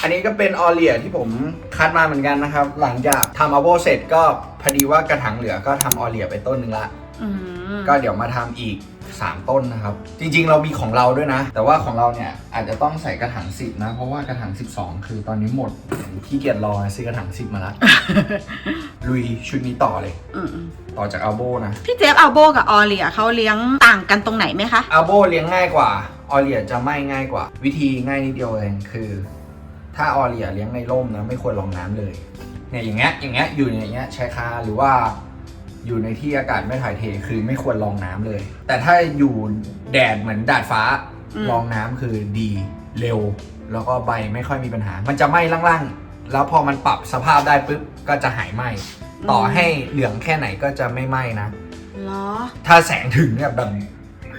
อันนี้ก็เป็นออเลียที่ผมคัดมาเหมือนกันนะครับ หลังจากทำอัลโบเสร็จก็พอดีว่ากระถางเหลือก็ทำออเลียไปต้นหนึ่งละอืมก็เดี๋ยวมาทำอีก 3 ต้นนะครับ จริงๆเรามีของเราด้วยนะ แต่ว่าของเราเนี่ยอาจจะต้องใส่กระถาง10นะ เพราะว่ากระถาง12 คือตอนนี้หมดขี้เกียจรอซื้อกระถาง10มาละ ลุยชุดนี้ต่อเลย อืมต่อจากอัลโบนะพี่เจฟอัลโบกับออเลียเขาเลี้ยงต่างกันตรงไหนไหมคะ อัลโบเลี้ยงง่ายกว่าออเลียจะไม่ง่ายกว่า วิธีง่ายนิดเดียวเองคือ ถ้าออเลียเลี้ยงในร่มนะไม่ควรลงน้ำเลยเนี่ยอย่างเงี้ยอย่างเงี้ยอยู่อย่างเงี้ยชายคาหรือว่าอยู่ในที่อากาศไม่ถ่ายเทคือไม่ควรลองน้ำเลย แต่ถ้าอยู่แดดเหมือนดาดฟ้าอืมลองน้ำคือดีเร็ว แล้วก็ใบไม่ค่อยมีปัญหา มันจะไหม้ล่างๆ แล้วพอมันปรับสภาพได้ปุ๊บก็จะหายไหม้ต่อให้เหลืองแค่ไหนก็จะไม่ไหม้นะเหรอถ้าแสงถึงเนี่ยแบบ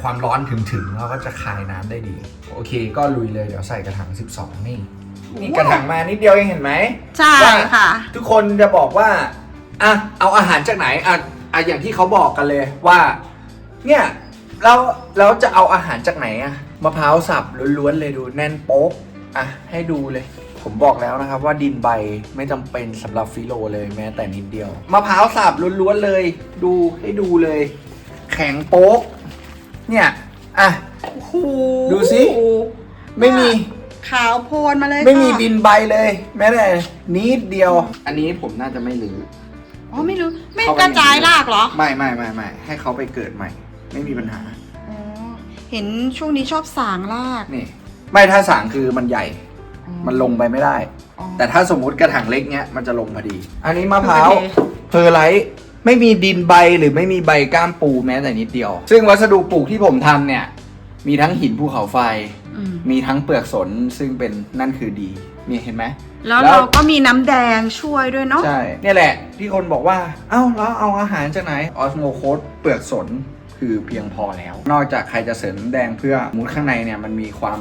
ความร้อนถึงถึงเราก็จะคายน้ำได้ดี โอเค ก็ลุยเลยเดี๋ยวใส่กระถาง 12 นี่ นี่กระถางมานิดเดียวเองเห็นไหมใช่ว่าค่ะ ทุกคนจะบอกว่าอะเอาอาหารจากไหนอะอะอย่างที่เขาบอกกันเลยว่า เนี่ยเราเราจะเอาอาหารจากไหนอะมะพร้าวสับล้วนๆเลยดูแน่นโป๊กอะให้ดูเลย ผมบอกแล้วนะครับว่าดินใบไม่จำเป็นสำหรับฟิโลเลยแม้แต่นิดเดียวมะพร้าวสับล้วนๆเลย ดูให้ดูเลย แข็งโป๊กเนี่ยอะโอ้โหดูสิ ไม่มี ขาวโพลนมาเลยไม่มีค่ะบินใบเลย แม้แต่นิดเดียว อันนี้ผมน่าจะไม่รื้ออ๋อไม่รู้ไม่เข้าไปกระจายรากเหรอไม่ไม่ไม่ไม่ให้เขาไปเกิดใหม่ ไม่มีปัญหาอ๋อเห็นช่วงนี้ชอบสางรากนี่ ไม่ถ้าสางคือมันใหญ่ มันลงไปไม่ได้ อ๋อ แต่ถ้าสมมุติกระถางเล็กเนี้ยมันจะลงพอดี อันนี้มะพร้าวโอเค เพอร์ไลท์ไม่มีดินใบหรือไม่มีใบก้ามปูแม้แต่นิดเดียว ซึ่งวัสดุปลูกที่ผมทำเนี่ย มีทั้งหินภูเขาไฟอื มมีทั้งเปลือกสนซึ่งเป็นนั่นคือดีนี่เห็นไหมแล้วแล้วเราก็มีน้ำแดงช่วยด้วยเนาะใช่เนี่ยแหละ ที่คนบอกว่า เอ้าแล้วเอาอาหารจากไหนออสโมโคสเปลือกสน คือเพียงพอแล้ว นอกจากใครจะเสริมน้ำแดงเพื่อมุดข้างในเนี่ยมันมีความ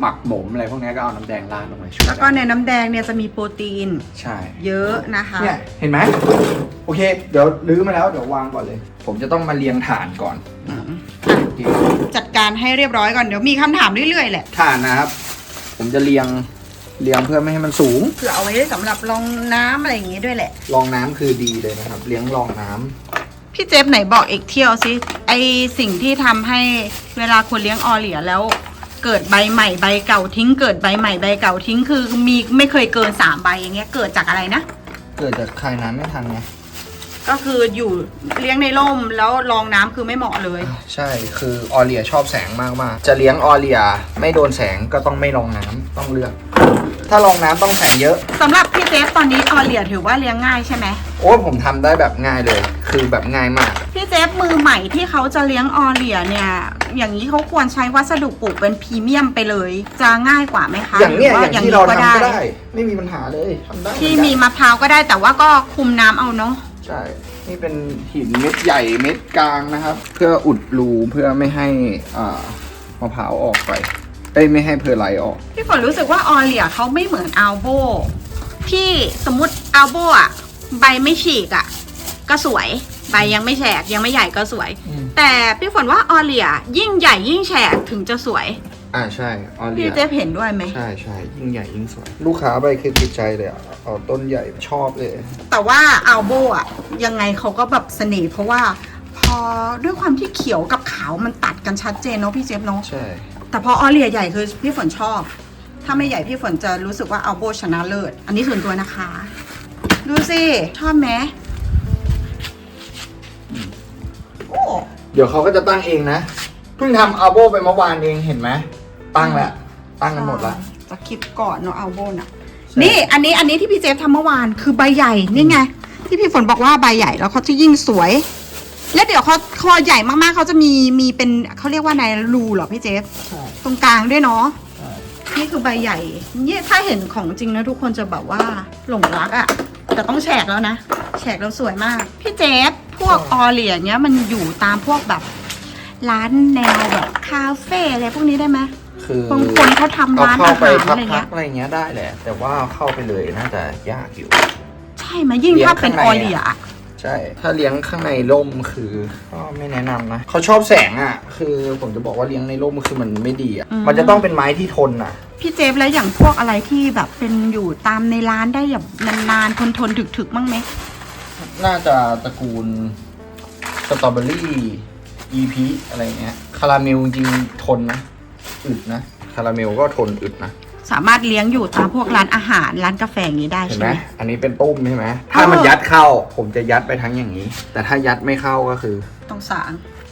หมักหมมอะไรพวกนี้ก็เอาน้ำแดงราดลงไปช่วยแล้วก็ในน้ำแดงเนี่ยจะมีโปรตีน ใช่ เยอะนะคะ เนี่ยเห็นไหมโอเค เดี๋ยวลื้อมาแล้วเดี๋ยววางก่อนเลย ผมจะต้องมาเรียงฐานก่อนอืมโอเคจัดการให้เรียบร้อยก่อนเดี๋ยวมีคำถามเรื่อยๆแหละฐานนะครับ ผมจะเรียงเรียงเพื่อไม่ให้มันสูงเผื่อเอาไว้สำหรับรองน้ำอะไรอย่างงี้ด้วยแหละ รองน้ำคือดีเลยนะครับ เลี้ยงรองน้ำ พี่เจฟไหนบอกเอกเที่ยวสิไอสิ่งที่ทำให้เวลาคนเลี้ยงออเหลียแล้ว เกิดใบใหม่ใบเก่าทิ้ง เกิดใบใหม่ใบเก่าทิ้งคือมีไม่เคยเกินสามใบอย่างเงี้ยเกิดจากอะไรนะ เกิดจากคายน้ำไม่ทันไงก็คืออยู่เลี้ยงในร่มแล้วรองน้ำคือไม่เหมาะเลย ใช่คือออเลียชอบแสงมากมากๆจะเลี้ยงออเลียไม่โดนแสงก็ต้องไม่รองน้ำต้องเลือก ถ้ารองน้ำต้องแสงเยอะ สำหรับพี่เจฟตอนนี้ออเหลียถือว่าเลี้ยงง่ายใช่ไหมโอ้ยผมทำได้แบบง่ายเลย คือแบบง่ายมาก พี่เจฟมือใหม่ที่เขาจะเลี้ยงออเหลียเนี่ย อย่างนี้เขาควรใช้วัสดุปลูกเป็นพรีเมียมไปเลย จะง่ายกว่าไหมคะอย่างเนี้ยหอย่างที่เราทำก็ได้ ไม่มีปัญหาเลยทำได้ที่เหอนมีกันมะพร้าวก็ได้แต่ว่าก็คุมน้ำเอาเนาะใช่ นี่เป็นหินเม็ดใหญ่เม็ดกลางนะครับ เพื่ออุดรูเพื่อไม่ให้อ่ามะพร้าวออกไป เอ้ยไม่ให้เพอร์ไลท์ออก พี่ฝนรู้สึกว่าออเหลียเขาไม่เหมือนอัลโบที่สมมติอัลโบอะใบไม่ฉีกอะก็สวย ใบยังไม่แฉกยังไม่ใหญ่ก็สวย อืม แต่พี่ฝนว่าออเหลียยิ่งใหญ่ยิ่งแฉกถึงจะสวย อ่าใช่ออเลีพี่ย เจฟเห็นด้วยไหม ใช่ใช่ยิ่งใหญ่ยิ่งสวย ลูกค้าไปคือติดใจเลยอะเอาต้นใหญ่ชอบเลย แต่ว่าอัลโบอะยังไงเขาก็แบบเสน่ห์เพราะว่า พอด้วยความที่เขียวกับขาวมันตัดกันชัดเจนเนาะพี่เจฟเนาะ ใช่ แต่พอออเลียใหญ่คือพี่ฝนชอบ ถ้าไม่ใหญ่พี่ฝนจะรู้สึกว่าอัลโบชนะเลิศ อันนี้ส่วนตัวนะคะ ดูสิ ชอบไหมโอ้เดี๋ยวเขาก็จะตั้งเองนะ เพิ่งทำอัลโบไปเมื่อวานเองเห็นไหมตั้งแล้วตั้งกันหมดละจะคลิปก่อนเนาะอัลโบน่ะใช่นี่อันนี้อันนี้ที่พี่เจฟทำเมื่อวานคือใบใหญ่นี่ไง ที่พี่ฝนบอกว่าใบใหญ่แล้วเขาจะยิ่งสวย แล้วเดี๋ยวเขาคอใหญ่มากๆเขาจะมีมีเป็นเขาเรียกว่าในรูเหรอพี่เจฟใช่ ตรงกลางด้วยเนาะใช่นี่คือใบใหญ่เนี่ยถ้าเห็นของจริงนะทุกคนจะแบบว่าหลงรักอะ่ะแต่ต้องแฉกแล้วนะแฉกแล้วสวยมาก พี่เจฟพวกออเหลียเนี้ยมันอยู่ตามพวกแบบ ร้านแนวแบบคาเฟ่อะไรพวกนี้ได้ไหมคือบางคนเขาทำเอาร้านเข้าอาไปหารพัอะไรเงี้กยๆอะไรเงี้ยได้แหละ แต่ว่าเข้าไปเลยน่าจะยากอยู่ ใช่ไหมยิ่งถ้าเป็นเลี้อยงอข้างในอะเหลียอะใช่ ถ้าเลี้ยงข้างในร่มคือก็ไม่แนะนำนะเขาชอบแสงอะ คือผมจะบอกว่าเลี้ยงในร่มคือมันไม่ดีอะ มันจะต้องเป็นไม้ที่ทนอะ พี่เจฟแล้วอย่างพวกอะไรที่แบบเป็นอยู่ตามในร้านได้แบบนานๆทนทนๆถึกๆมั้งไหม น่าจะตระกูลสตรอเบอรี่อีพีอะไรเงี้ย คาราเมลจริงๆทนนะ อึดนะ คาราเมลก็ทนอึดนะ สามารถเลี้ยงอยู่ตามพวกร้านอาหารร้านกาแฟอย่างนี้ได้เห็นใช่ไหมไหมอันนี้เป็นตุ้มใช่ไหมถ้ามันเออยัดเข้าผมจะยัดไปทั้งอย่างนี้ แต่ถ้ายัดไม่เข้าก็คือต้องสาง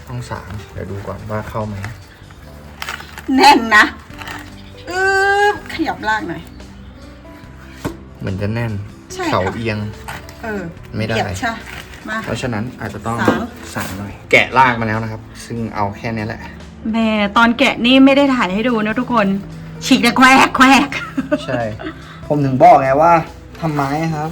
ต้องสางเดี๋ยวดูก่อนว่าเข้าไหมแน่นนะอือขยับล่างหน่อย เหมือนจะแน่นใช่ค่ะ เสาเอียง เออไม่ได้ เหยียบใช่มา เพราะฉะนั้นอาจจะต้องสาง สางหน่อย แกะลากมาแล้วนะครับ ซึ่งเอาแค่นี้แหละแม่ตอนแกะนี่ไม่ได้ถ่ายให้ดูนะทุกคน ฉีกแต่แควกแควกใช่ ผมถึงบอกไงว่าทำไม้ครับ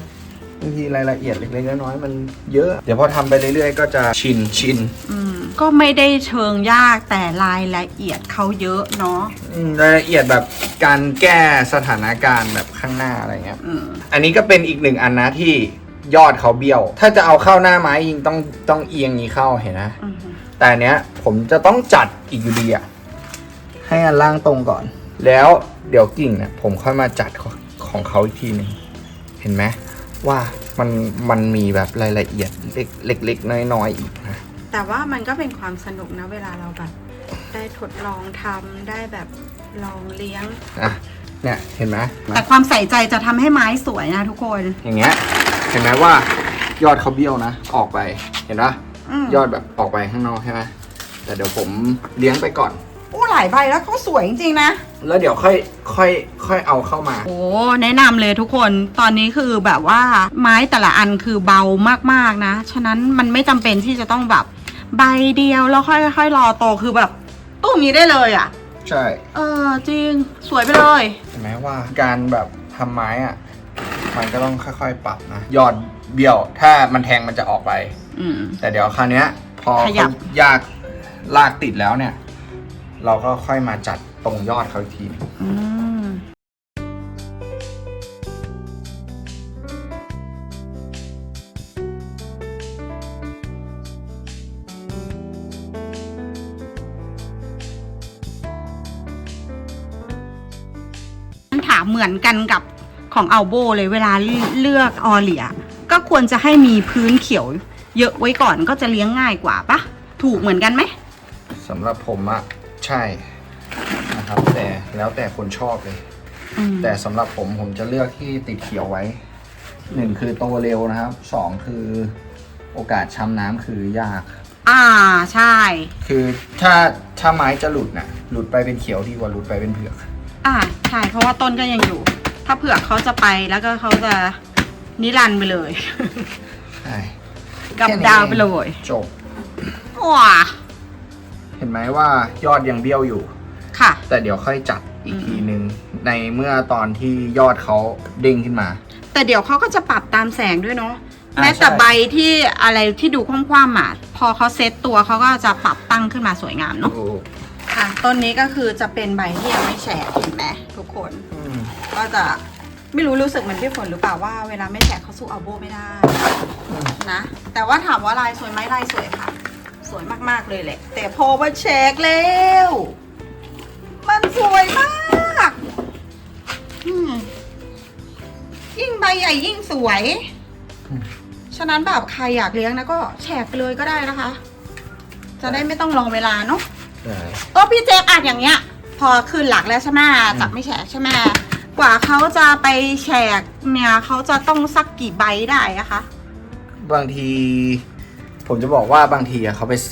บางทีรายละเอียดเล็กๆน้อยๆมันเยอะ เดี๋ยวพอทำไปเรื่อยๆ ก็จะชินชินอืมก็ไม่ได้เชิงยากแต่รายละเอียดเขาเยอะเนาะอืมรายละเอียดแบบการแก้สถานการณ์แบบข้างหน้าอะไรเงี้ย อืม อันนี้ก็เป็นอีกหนึ่งอันนะที่ยอดเขาเบี้ยว ถ้าจะเอาเข้าหน้าไม้ยิงต้องต้องเอียงนี้เข้าเห็นนะ อืมแต่อันเนี้ยผมจะต้องจัดอีกอยู่ดีอะให้อันล่างตรงก่อน แล้วเดี๋ยวกิ่งเนี่ยผมค่อยมาจัดของของเขาอีกทีหนึ่งเห็นไหมว่ามันมันมีแบบรายละเอียดเล็กเล็กๆน้อยๆอีกนะแต่ว่ามันก็เป็นความสนุกนะเวลาเราแบบได้ทดลองทำได้แบบลองเลี้ยงอะเนี่ยเห็นไหมแต่ความใส่ใจจะทำให้ไม้สวยนะทุกคนอย่างเงี้ยเห็นไหมว่ายอดเขาเบี้ยวนะออกไปเห็นปะมยอดแบบออกไปข้างนอกใช่ไหมแต่เดี๋ยวผมเลี้ยงไปก่อน อู้หลายใบแล้วเขาสวยจริงๆนะ แล้วเดี๋ยวค่อยค่อยค่อยเอาเข้ามา โอ้แนะนำเลยทุกคนตอนนี้คือแบบว่าไม้แต่ละอันคือเบามากๆนะ ฉะนั้นมันไม่จำเป็นที่จะต้องแบบใบเดียวแล้วค่อยๆรอโตคือแบบตู้มนี้ได้เลยอะ่ะ ใช่เออจริงสวยไปเลย เห็นไหมว่าการแบบทำไม้อะมันก็ต้องค่อยๆปรับนะยอดเบี้ยว ถ้ามันแทงมันจะออกไป อืม แต่เดี๋ยวคราวเนี้ย พอขยัเขาบยากลากติดแล้วเนี่ย เราก็ค่อยมาจัดตรงยอดเขาอีกทีอืมถามเหมือนกันกับของอัลโบเลยเวลาเลือกออเลีย ก็ควรจะให้มีพื้นเขียว เยอะไว้ก่อนก็จะเลี้ยงง่ายกว่าปะถูกเหมือนกันไหม สำหรับผมอะ ใช่นะครับ แต่แล้วแต่คนชอบเลย อืมแต่สำหรับผมผมจะเลือกที่ติดเขียวไว้หนึ่งคือโตเร็วนะครับสองคือโอกาสช้ำน้ำคือยาก อ่าใช่ คือถ้าถ้าไม้จะหลุดน่ะ หลุดไปเป็นเขียวดีกว่าหลุดไปเป็นเผือก อ่าใช่ เพราะว่าต้นก็ยังอยู่ ถ้าเผือกเขาจะไปแล้วก็เขาจะนิรันดร์ไปเลย ใช่กับดาวไปเลยจบ ว้าเห็นไหมว่ายอดยังเบี้ยวอยู่ ค่ะ แต่เดี๋ยวค่อยจัดอีกทีนึง ในเมื่อตอนที่ยอดเขาเด้งขึ้นมา แต่เดี๋ยวเขาก็จะปรับตามแสงด้วยเนาะอ่าแม้แต่ใช่ ใบที่อะไรที่ดูคว่ำๆอะพอเขาเซตตัวเขาก็จะปรับตั้งขึ้นมาสวยงามเนาะ โอ้ค่ะต้นนี้ก็คือจะเป็นใบที่ยังไม่แฉกเห็นไหมทุกคนอืมก็จะไม่รู้รู้สึกเหมือนพี่ฝนหรือเปล่าว่าเวลาไม่แฉกเขาสู้อัลโบไม่ได้นะ แต่ว่าถามว่าลายสวยไหมลายสวยค่ะ สวยมากๆเลยแหละ แต่พอมาแฉกแล้ว มันสวยมากอืมยิ่งใบใหญ่ยิ่งสวย ฉะนั้นแบบใครอยากเลี้ยงนะก็แฉกไปเลยก็ได้นะคะ จะได้ไม่ต้องรอเวลาเนาะใช่ก็พี่เจฟอ่านอย่างเงี้ย พอคืนหลักแล้วใช่ไหมจากไม่แฉกใช่ไหมกว่าเขาจะไปแฉกเนี่ยเขาจะต้องสักกี่ใบได้อะคะ บางที ผมจะบอกว่าบางทีอะเขาไปส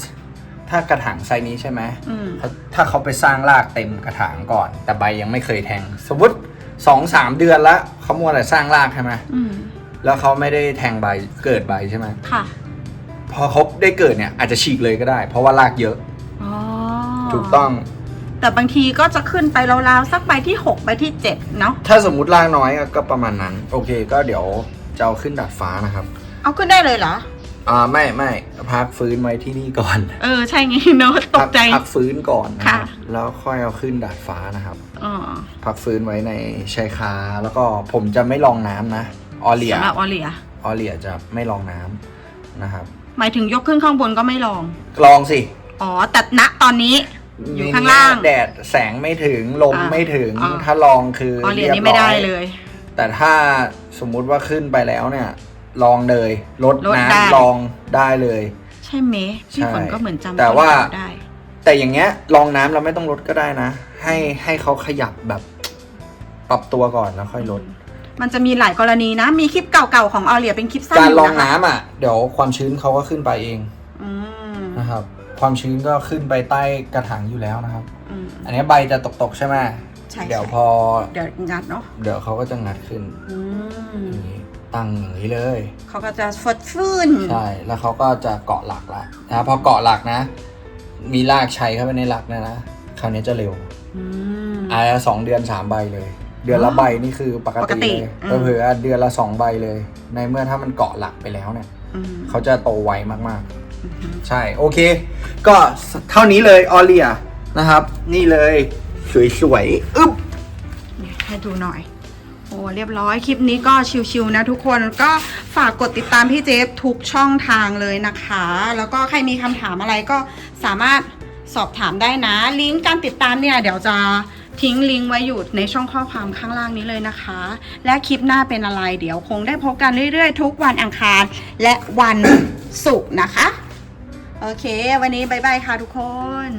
ถ้ากระถางไซส์นี้ใช่ไหมอืม เขาถ้าเขาไปสร้างรากเต็มกระถางก่อน แต่ใบยังไม่เคยแทง สมมติสองสามเดือนแล้วเขามัวแต่สร้างรากใช่ไหมอืม แล้วเขาไม่ได้แทงใบเกิดใบใช่ไหมค่ะ พอเขาได้เกิดเนี่ยอาจจะฉีกเลยก็ได้ เพราะว่ารากเยอะอ๋อถูกต้อง แต่บางทีก็จะขึ้นไปราวๆสักใบที่หกใบที่เจ็ดเนาะ ถ้าสมมุติรากน้อยก็ประมาณนั้น โอเค ก็เดี๋ยวจะเอาขึ้นดาดฟ้านะครับ เอาขึ้นได้เลยเหรอ อ่าไม่ไม่พักฟื้นไว้ที่นี่ก่อนเออใช่ไงเนาะตกใจ พัพักฟื้นก่อนนะครับค่ะแล้วค่อยเอาขึ้นดาดฟ้านะครับอ๋อพักฟื้นไว้ในชายคาแล้วก็ผมจะไม่ลองน้ำนะออเลียสำหรับออเลีย ออเลียจะไม่ลองน้ำนะครับ หมายถึงยกขึ้นข้างบนก็ไม่ลอง ลองสิอ๋อแต่ณตอนนี้ อยู่ข้างล่างแดดแสงไม่ถึงลมอ่าไม่ถึงอ่า ถ้าลองคือออเหรียญบนี่ไม่ได้ร้อเลย แต่ถ้าสมมุติว่าขึ้นไปแล้วเนี่ย ลองเลยลดลดได้ น้ำลองได้เลย ใช่ไหมพี่ใช่ฝนก็เหมือนจำแต่ว่าต้นข่ได้ แต่อย่างเงี้ยลองน้ำเราไม่ต้องลดก็ได้นะ ให้ให้เขาขยับแบบ ปรับตัวก่อนแล้วค่อยลด มันจะมีหลายกรณีนะ มีคลิปเก่าๆของออเหรียเป็นคลิปสั้นการยู่ลองนะคะน้ำอะ เดี๋ยวความชื้นเขาก็ขึ้นไปเองอืมนะครับ ความชื้นก็ขึ้นไปใต้กระถางอยู่แล้วนะครับ อืมอันนี้ใบจะตกๆใช่ไหมใช่เดี๋ยวใช่พอ เดี๋ยวงัดเนาะเดี๋ยวเขาก็จะงัดขึ้นอืม อย่างนี้ ตั้งอย่างนี้เลย เขาก็จะฟดฟื้นใช่ แล้วเขาก็จะเกาะหลักละนะพอเกาะหลักนะ มีรากชัยเข้าไปในหลักเนะนะคราวนี้จะเร็วอืม อ่าสองเดือนสามใบเลย เดือนละอ๋อใบนี่คือปกปกติติเลยอืม เผื่อๆเดือนละสองใบเลย ในเมื่อถ้ามันเกาะหลักไปแล้วเนี่ย อืมเขาจะโตไวมากอืมๆใช่ โอเค ก็เท่านี้เลยออเลียนะครับ นี่เลย สวยๆ อึ๊บเนี่ยให้ดูหน่อย โอ้เรียบร้อยคลิปนี้ก็ชิวๆนะทุกคนก็ฝากกดติดตามพี่เจฟทุกช่องทางเลยนะคะ แล้วก็ใครมีคำถามอะไรก็สามารถสอบถามได้นะ ลิงก์การติดตามเนี่ย เดี๋ยวจะทิ้งลิงก์ไว้อยู่ในช่องข้อความข้างล่างนี้เลยนะคะ และคลิปหน้าเป็นอะไร เดี๋ยวคงได้พบกันเรื่อยๆ ทุกวันอังคารและวันศุกร์นะคะ โอเค วันนี้บายบายค่ะทุกคน